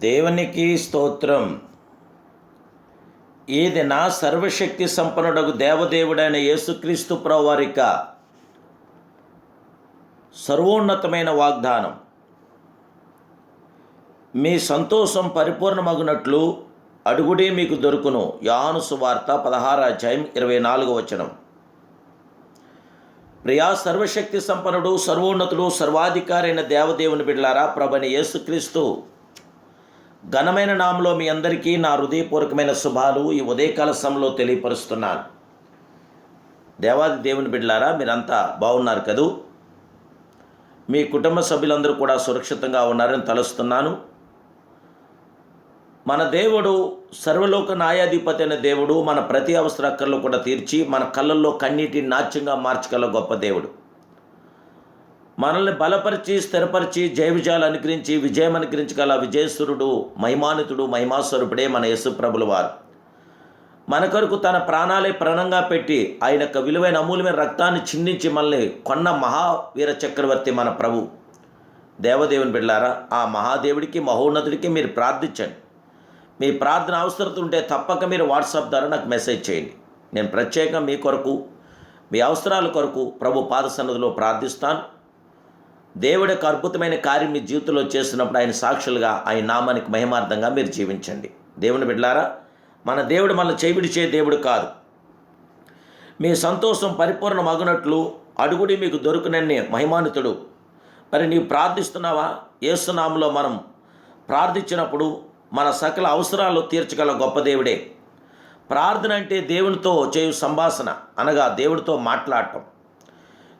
దేవునికి స్తోత్రం. ఏది నా సర్వశక్తి సంపన్నుడకు దేవదేవుడైన యేసుక్రీస్తు ప్రవారిక సర్వోన్నతమైన వాగ్దానం. మీ సంతోషం పరిపూర్ణమగునట్లు అడుగుడే మీకు దొరుకును. యాను సువార్త పదహార అధ్యాయం ఇరవై నాలుగు వచనం. ప్రియా సర్వశక్తి సంపన్నుడు సర్వోన్నతుడు సర్వాధికారైన దేవదేవుని బిడ్లారా ప్రభని యేసుక్రీస్తు ఘనమైన నామలో మీ అందరికీ నా హృదయపూర్వకమైన శుభాలు ఈ ఉదయకాల సమయంలో తెలియపరుస్తున్నాను. దేవాది దేవుని బిడ్డలారా మీరంతా బాగున్నారు కదూ? మీ కుటుంబ సభ్యులందరూ కూడా సురక్షితంగా ఉన్నారని తలుస్తున్నాను. మన దేవుడు సర్వలోక న్యాయాధిపతి అయిన దేవుడు మన ప్రతి అవసర అక్కర్లు కూడా తీర్చి మన కళ్ళల్లో కన్నీటిని నాట్యంగా మార్చగల గొప్ప దేవుడు. మనల్ని బలపరిచి స్థిరపరిచి జయవిజయాలు అనుగ్రహించి విజయం అనుగ్రహించగల విజయసురుడు మహిమానితుడు మహిమాస్వరూపుడే మన యేసుప్రభుల వారు. మన కొరకు తన ప్రాణాలే ప్రాణంగా పెట్టి ఆయన యొక్క విలువైన అమూల్యమైన రక్తాన్ని చిందించి మనల్ని కొన్న మహావీర చక్రవర్తి మన ప్రభు. దేవదేవుని బిడ్డారా ఆ మహాదేవుడికి మహోన్నతుడికి మీరు ప్రార్థించండి. మీ ప్రార్థన అవసరత ఉంటే తప్పక మీరు వాట్సాప్ ద్వారా నాకు మెసేజ్ చేయండి. నేను ప్రత్యేకంగా మీ కొరకు మీ అవసరాల కొరకు ప్రభు పాద సన్నదిలో ప్రార్థిస్తాను. దేవుడు యొక్క అద్భుతమైన కార్యం మీ జీవితంలో చేస్తున్నప్పుడు ఆయన సాక్షులుగా ఆయన నామానికి మహిమార్థంగా మీరు జీవించండి. దేవుని బిడ్డారా మన దేవుడు మన చేవిడిచే దేవుడు కాదు. మీ సంతోషం పరిపూర్ణ మగునట్లు అడుగుడి మీకు దొరుకునన్ని మహిమానితుడు. మరి నీవు ప్రార్థిస్తున్నావా? ఏసునామంలో మనం ప్రార్థించినప్పుడు మన సకల అవసరాలు తీర్చగల గొప్ప దేవుడే. ప్రార్థన అంటే దేవునితో చేయు సంభాషణ అనగా దేవుడితో మాట్లాడటం.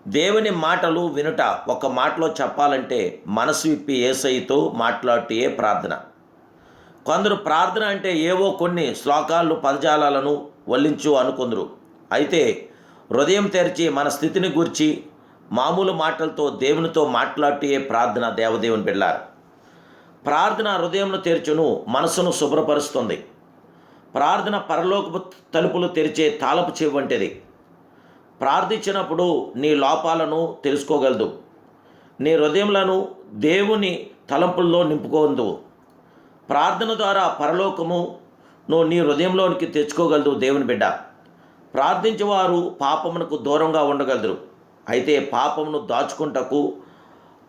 దేవుని మాటలు వినుట ఒక మాటలో చెప్పాలంటే మనసు విప్పి ఏసైతో మాట్లాడుటే ప్రార్థన. కొందరు ప్రార్థన అంటే ఏవో కొన్ని శ్లోకాలు పదజాలాలను వల్లించు అనుకుందరు. అయితే హృదయం తెరిచి మన స్థితిని గురించి మామూలు మాటలతో దేవునితో మాట్లాడితే ప్రార్థన దేవదేవుని బిళ్ళారు ప్రార్థన హృదయంను తెరచును మనసును శుభ్రపరుస్తుంది. ప్రార్థన పరలోకపు తలుపులు తెరిచే తాళపు చెవి వంటిది. ప్రార్థించినప్పుడు నీ లోపాలను తెలుసుకోగలదు. నీ హృదయంలను దేవుని తలంపుల్లో నింపుకోదు ప్రార్థన ద్వారా పరలోకము నువ్వు నీ హృదయంలోనికి తెచ్చుకోగలదు దేవుని బిడ్డ. ప్రార్థించేవారు పాపమునకు దూరంగా ఉండగలరు. అయితే పాపమును దాచుకుంటకు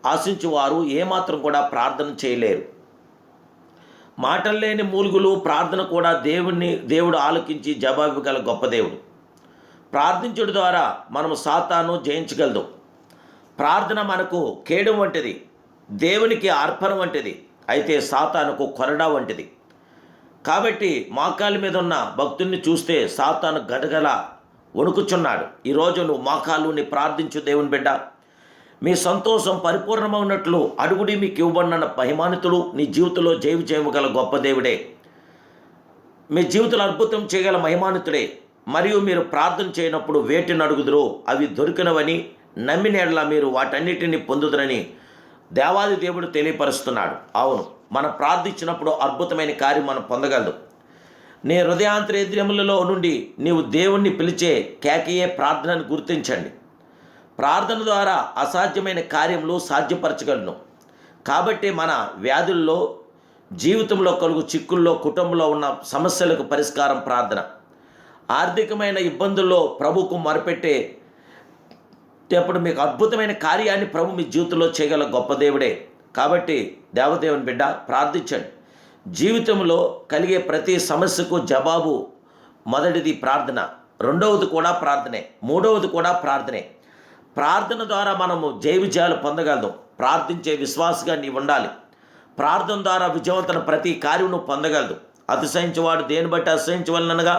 ఆశించేవారు ఏమాత్రం కూడా ప్రార్థన చేయలేరు. మాటలు లేని మూలుగులు ప్రార్థన కూడా దేవుణ్ణి దేవుడు ఆలకించి జవాబు గల గొప్ప దేవుడు. ప్రార్థించడం ద్వారా మనము సాతాను జయించగలదు. ప్రార్థన మనకు కేడం వంటిది దేవునికి అర్పణ వంటిది అయితే సాతానుకు కొరడా వంటిది. కాబట్టి మాకాలి మీద ఉన్న భక్తుల్ని చూస్తే సాతాను గడగల వణుకుచున్నాడు. ఈరోజు నువ్వు మోకాళ్ళు నీ ప్రార్థించు దేవుని బిడ్డ. మీ సంతోషం పరిపూర్ణమైనట్లు అడుగుడి మీకు ఇవ్వబడిన మహిమానితుడు నీ జీవితంలో జైవి చేయగల గొప్ప దేవుడే. మీ జీవితంలో అద్భుతం చేయగల మహిమానితుడే. మరియు మీరు ప్రార్థన చేయనప్పుడు వేటిని అడుగుదురు అవి దొరికినవని నమ్మినేళ్ళ మీరు వాటన్నిటిని పొందుదరని దేవాది దేవుడు తెలియపరుస్తున్నాడు. అవును మనం ప్రార్థించినప్పుడు అద్భుతమైన కార్యం మనం పొందగలదు. నీ హృదయాంతరేంద్రియములలో నుండి నీవు దేవుణ్ణి పిలిచే కేకయే ప్రార్థనను గుర్తించండి. ప్రార్థన ద్వారా అసాధ్యమైన కార్యములు సాధ్యపరచగలను. కాబట్టి మన వ్యాధుల్లో జీవితంలో కలుగు చిక్కుల్లో కుటుంబంలో ఉన్న సమస్యలకు పరిష్కారం ప్రార్థన. ఆర్థికమైన ఇబ్బందుల్లో ప్రభుకు మొరపెట్టే అప్పుడు మీకు అద్భుతమైన కార్యాన్ని ప్రభు మీ జీవితంలో చేయగల గొప్ప దేవుడే. కాబట్టి దేవదేవుని బిడ్డ ప్రార్థించండి. జీవితంలో కలిగే ప్రతి సమస్యకు జవాబు మొదటిది ప్రార్థన. రెండవది కూడా ప్రార్థనే. మూడవది కూడా ప్రార్థనే. ప్రార్థన ద్వారా మనము జయ విజయాలు పొందగలదు ప్రార్థించే విశ్వాసగా నీవు ఉండాలి. ప్రార్థన ద్వారా విజయవంతన ప్రతి కార్యం నువ్వు పొందగలదు అతిశయించేవాడు దేని బట్టి అతిశయించవలనగా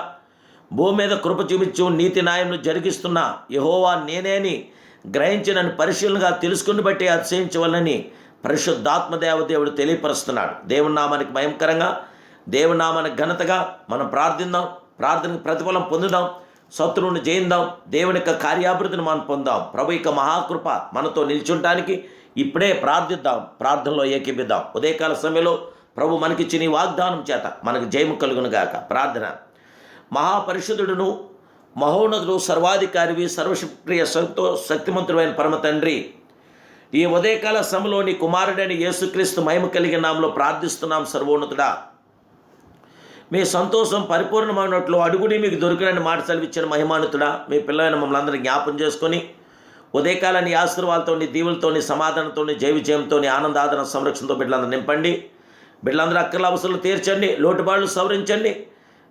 భూమి మీద కృప చూపించు నీతి న్యాయంను జరిగిస్తున్న యహోవా నేనేని. గ్రహించినని పరిశీలనగా తెలుసుకుని బట్టి అతిశయించవలనని పరిశుద్ధాత్మ దేవదేవుడు తెలియపరుస్తున్నాడు దేవునామానికి భయంకరంగా దేవునామానికి ఘనతగా మనం ప్రార్థిద్దాం ప్రార్థనకు ప్రతిఫలం పొందుదాం. శత్రువుని జయిందాం. దేవుని యొక్క కార్యాభివృద్ధిని మనం పొందాం. ప్రభు యొక్క మహాకృప మనతో నిల్చుంటానికి ఇప్పుడే ప్రార్థిద్దాం. ప్రార్థనలో ఏకీపిద్దాం ఉదయకాల సమయంలో ప్రభు మనకిచ్చిన వాగ్దానం చేత మనకు జయము కలుగును గాక ప్రార్థన. మహాపరిషుదుడును మహోన్నతుడు సర్వాధికారివి సర్వశక్రియ సంతో శక్తిమంతుడైన పరమ తండ్రి. ఈ ఉదయకాల సమయంలో నీ కుమారుడైన యేసుక్రీస్తు మహిమ కలిగిన నామలో ప్రార్థిస్తున్నాం సర్వోన్నతుడా. మీ సంతోషం పరిపూర్ణమైనట్లు అడుగుడి మీకు దొరికినని మాట సెలవిచ్చిన మహిమానుతుడా. మీ పిల్లలైన మమ్మల్ని అందరినీ జ్ఞాపం చేసుకొని ఉదయకాల నీ ఆశీర్వాదాలతో నీ దీవులతో నీ సమాధానంతో నీ జైవిజయంతో నీ ఆనందాదన సంరక్షణతో బిడ్డలందరూ నింపండి. బిడ్డలందరూ అక్కర్ల అవసరాలు తీర్చండి లోటుబాళ్ళు సవరించండి.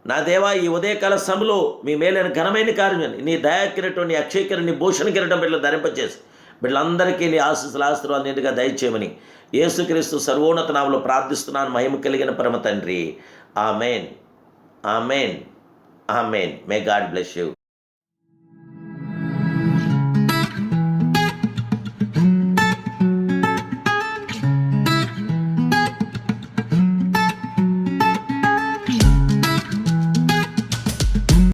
నా దేవా ఈ ఉదయకాల సభలో మీ మేలైన ఘనమైన కార్యం నీ దయాకిరటం నీ అక్షయకిరటం నీ భూషణ కిరటం బిడ్డలు ధరింపచేసి బిడ్డలందరికీ నీ ఆశీస్సులు ఆశీర్వాదం నిండుగా దయచేయమని యేసుక్రీస్తు సర్వోన్నత నామలో ప్రార్థిస్తున్నాను. మహిమ కలిగిన పరమ తండ్రి. Amen. Amen. Amen. May God bless you